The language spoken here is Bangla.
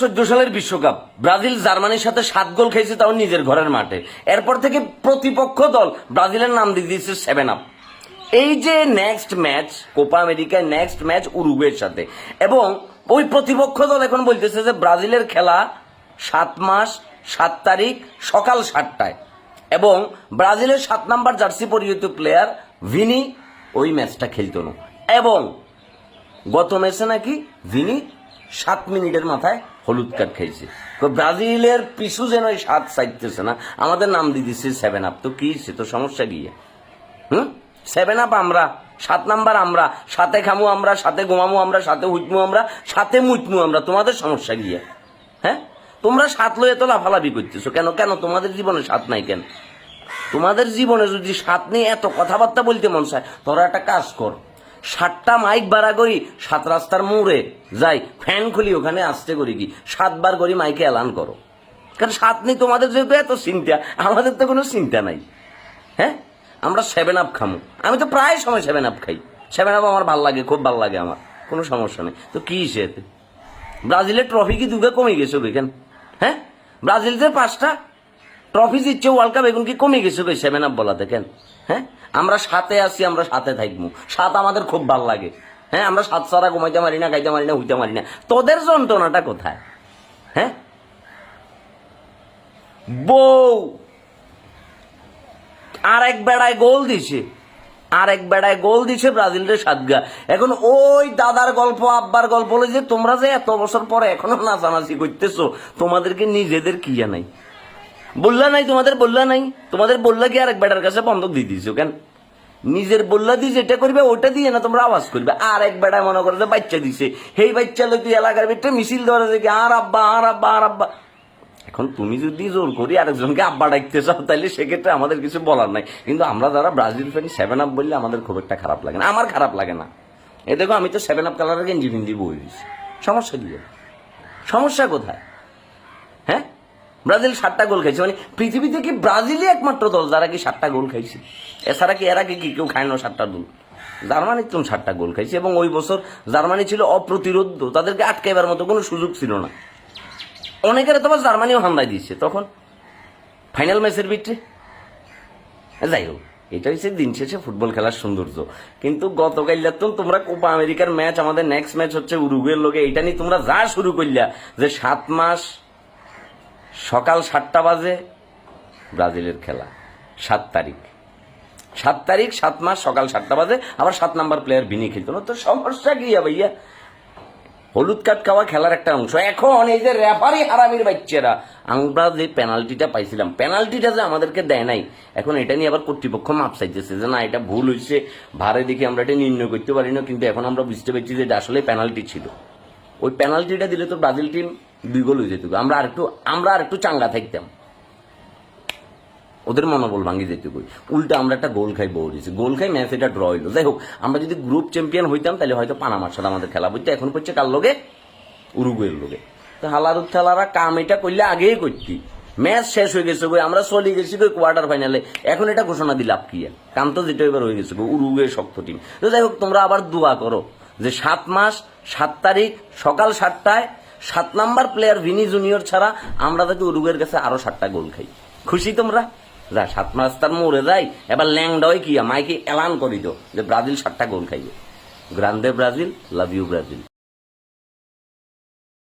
চোদ্দ সালের বিশ্বকাপ। ব্রাজিল জার্মানির সাথে সাত গোল খেয়েছে তাও নিজের ঘরের মাঠে। এরপর থেকে প্রতিপক্ষ দল ব্রাজিলের নাম দিয়ে দিয়েছে সেভেন আপ এই যে নেক্সট ম্যাচ কোপা আমেরিকায় নেক্সট ম্যাচ উরুগুয়ের সাথে। এবং ওই প্রতিপক্ষ দল এখন বলতেছে যে ব্রাজিলের খেলা সাত মাস, সাত তারিখ, সকাল সাতটায়। এবং ব্রাজিলের সাত নাম্বার জার্সি পরিহিত প্লেয়ার ভিনি ওই ম্যাচটা খেলতো না। এবং গত ম্যাচে নাকি ভিনি সাত মিনিটের মাথায় হলুদ কার্ড খাইছে। তো ব্রাজিলের পিছু যেন ওই সাত চাইতেছে না, আমাদের নাম দিয়ে দিচ্ছে সেভেন আপ তো কি সে তো সমস্যা গিয়ে হুম? সেভেন আপ আমরা, সাত নাম্বার আমরা, সাথে খামু আমরা, সাথে ঘুমামু আমরা, সাথে উঠমু আমরা, সাথে মুইটমু আমরা, তোমাদের সমস্যা গিয়ে হ্যাঁ? তোমরা সাত লয়ে তো লাফালাফি করতেছো কেন? কেন তোমাদের জীবনে সাত নাই কেন? তোমাদের জীবনে যদি সাত নিয়ে এত কথাবার্তা বলতে মন চায়, তোরা একটা কাজ কর। সাতটা মাইক ভাড়া করি, সাত রাস্তার মোড়ে যাই, ফ্যান খুলি, ওখানে আসতে করি কি? সাতবার করি মাইকে এলান করো। কারণ সাত নেই, তোমাদের যেহেতু এত চিন্তা, আমাদের তো কোনো চিন্তা নাই। হ্যাঁ? আমরা সেভেন আপ খামু। আমি তো প্রায় সময় সেভেন আপ খাই। সেভেন আপ আমার ভালো লাগে, খুব ভালো লাগে আমার। কোনো সমস্যা নেই। তো কী সে ব্রাজিলের ট্রফি কি দুগে কমে গেছে কেন হ্যাঁ? ব্রাজিল যে পাঁচটা ট্রফি জিতছে ওয়ার্ল্ড কাপ এখন কি কমে গেছে? কই সেভেন আপ বলাতে কেন হ্যাঁ? আমরা সাথে আছি, আমরা সাথে থাকব। সাত আমাদের খুব ভালো লাগে। হ্যাঁ? আমরা সাত সারা ঘুমাইতে পারি না খাইতে পারি না হইতে পারি না। তোদের যন্ত্রণাটা কোথায়? হ্যাঁ? বউ! আর এক বেড়ায় গোল দিছে। আর এক বেড়ায় গোল দিছে ব্রাজিলের সাতগা। এখন ওই দাদার গল্প, আব্বার গল্প হলো যে তোমরা যে এত বছর পরে এখনও নাচানাচি করতেছো, তোমাদেরকে নিজেদের কি জানাই? বললা নাই, তোমাদের বললা নাই। তোমাদের বললা কি আরেক বেটার কাছে বন্ধক দিয়ে দিয়েছ কেন? নিজের বললা দিয়ে যেটা করবে ওটা দিয়ে না তোমরা আওয়াজ করবে। আর এক বেটায় মনে করো বাচ্চা দিছে। সেই বাচ্চা লোক এলাকার ভিতরে মিছিল ধরে যে আর আব্বা আর আব্বা আর আব্বা। এখন তুমি যদি জোর করি আরেকজনকে আব্বা ডাকতে চাও তাহলে সেক্ষেত্রে আমাদের কিছু বলার নাই। কিন্তু আমরা যারা ব্রাজিল ফ্যান সেভেন আপ বললে আমাদের খুব একটা খারাপ লাগে না। আমার খারাপ লাগে না। এ দেখো, আমি তো সেভেন আপ কালারের গেঞ্জি ফিঞ্জি বই সমস্যা কি? সমস্যা কোথায়? ব্রাজিল সাতটা গোল খাইছে। মানে পৃথিবীতে কি ব্রাজিলই একমাত্র দল যারা কি সাতটা গোল খাইছে। এছাড়া কি এরা কি কি কেউ খায় না সাতটা গোল? জার্মানি তো সাতটা গোল খাইছে এবং ওই বছর জার্মানি ছিল অপ্রতিরোধ তাদেরকে আটকাইবার মতো কোনো সুযোগ ছিল না। অনেকের তো আবার জার্মানিও হামলা দিয়েছে। তখন ফাইনাল ম্যাচের ভিতরে যাই হোক এটা হচ্ছে দিন শেষে ফুটবল খেলার সৌন্দর্য। কিন্তু গতকাল তোমরা কোপা আমেরিকার ম্যাচ, আমাদের নেক্সট ম্যাচ হচ্ছে উরুগুয়ের লোকে এটা নিয়ে তোমরা যা শুরু করলা যে সাত মাস সকাল সাতটা বাজে, ব্রাজিলের খেলা, সাত তারিখ। সাত তারিখ, সাত মাস, সকাল সাতটা বাজে, আবার সাত নাম্বার প্লেয়ার ভিনি খেলতো। না তো সমস্যা কি ভাইয়া? হলুদ কার্ড খাওয়া খেলার একটা অংশ। এখন এই যে রেফারি হারামির বাচ্চারা, আমরা যে পেনাল্টিটা পাইছিলাম পেনাল্টিটা যে আমাদেরকে দেয় নাই, এখন এটা নিয়ে আবার কর্তৃপক্ষ মাপ চাইতেছে যে না, এটা ভুল হয়েছে ভারে দেখে আমরা এটা নির্ণয় করতে পারি না কিন্তু এখন আমরা বুঝতে পারছি যে এটা আসলে পেনাল্টি ছিল। ওই পেনাল্টিটা দিলে তো ব্রাজিল টিম দুই গোল হয়ে যেত আমরা আর একটু আমরা আর একটু চাঙ্গা থাকতাম। ওদের মনোবল ভাঙি যেতে কই উল্টা আমরা একটা গোল খাই বউ দিয়েছি। গোল খাই ম্যাচ এটা ড্র হইল। যাই হোক, আমরা যদি গ্রুপ চ্যাম্পিয়ন হইতাম, তাহলে হয়তো পানামার সাথে আমাদের খেলা বুঝতে এখন করছে কার লোকে উরুগুয়ের লোকে তো হালারুদ খেলারা কাম এটা করলে আগেই করতি। ম্যাচ শেষ হয়ে গেছে গো আমরা চলে গেছি গো কোয়ার্টার ফাইনালে এখন এটা ঘোষণা দিল আপ কি কাম তো যেটা এবার হয়ে গেছে গো উরুগুয়ে শক্ত টিম তো যাই হোক, তোমরা আবার দোয়া করো যে সাত মাস, সাত তারিখ, সকাল সাতটায় সাত নাম্বার প্লেয়ার ভিনি জুনিয়র ছাড়া আমরা তাকে উরুগের কাছে আরও সাতটা গোল খাই। খুশি তোমরা? যা, সাত মাস তার মরে যাই এবার ল্যাংডয় কি? মাইকে এলান করি তো যে ব্রাজিল সাতটা গোল খাইবে। গ্রান্দে ব্রাজিল লাভ ইউ ব্রাজিল।